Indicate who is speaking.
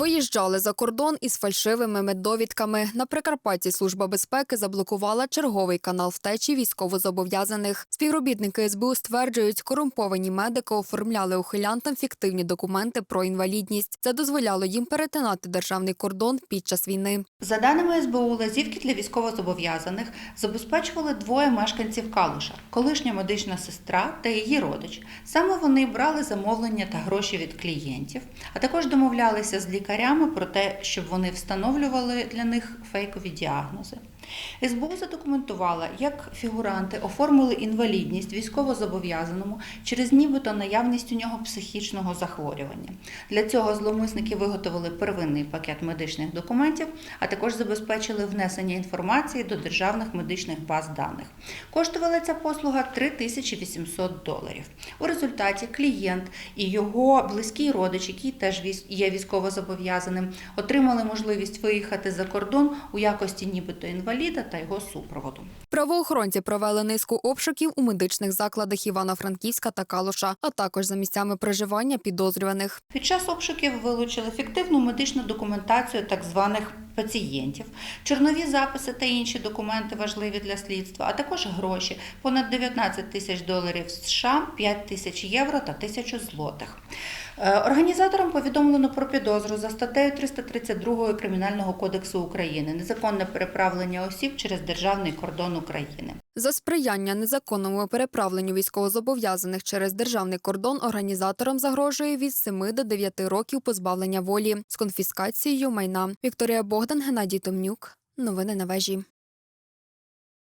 Speaker 1: Виїжджали за кордон із фальшивими меддовідками. На Прикарпатті служба безпеки заблокувала черговий канал втечі військовозобов'язаних. Співробітники СБУ стверджують, корумповані медики оформляли ухилянтам фіктивні документи про інвалідність. Це дозволяло їм перетинати державний кордон під час війни.
Speaker 2: За даними СБУ, лазівки для військовозобов'язаних забезпечували двоє мешканців Калуша – колишня медична сестра та її родич. Саме вони брали замовлення та гроші від клієнтів, а також домовлялися з лікарями про те, щоб вони встановлювали для них фейкові діагнози. СБУ задокументувала, як фігуранти оформили інвалідність військовозобов'язаному через нібито наявність у нього психічного захворювання. Для цього зловмисники виготовили первинний пакет медичних документів, а також забезпечили внесення інформації до державних медичних баз даних. Коштувала ця послуга 3800 доларів. У результаті клієнт і його близький родич, який теж є військовозобов'язаним, отримали можливість виїхати за кордон у якості нібито інваліда та його супроводу.
Speaker 1: Правоохоронці провели низку обшуків у медичних закладах Івано-Франківська та Калуша, а також за місцями проживання підозрюваних.
Speaker 2: Під час обшуків вилучили фіктивну медичну документацію так званих пацієнтів, чорнові записи та інші документи важливі для слідства, а також гроші понад 19 тисяч доларів США, 5 тисяч євро та тисячу злотих. Е, Організаторам повідомлено про підозру за статтею 332 Кримінального кодексу України незаконне переправлення осіб через державний кордон України.
Speaker 1: За сприяння незаконному переправленню військовозобов'язаних через державний кордон організаторам загрожує від 7 до 9 років позбавлення волі з конфіскацією майна. Вікторія Богдан, Геннадій Томнюк. Новини на вежі.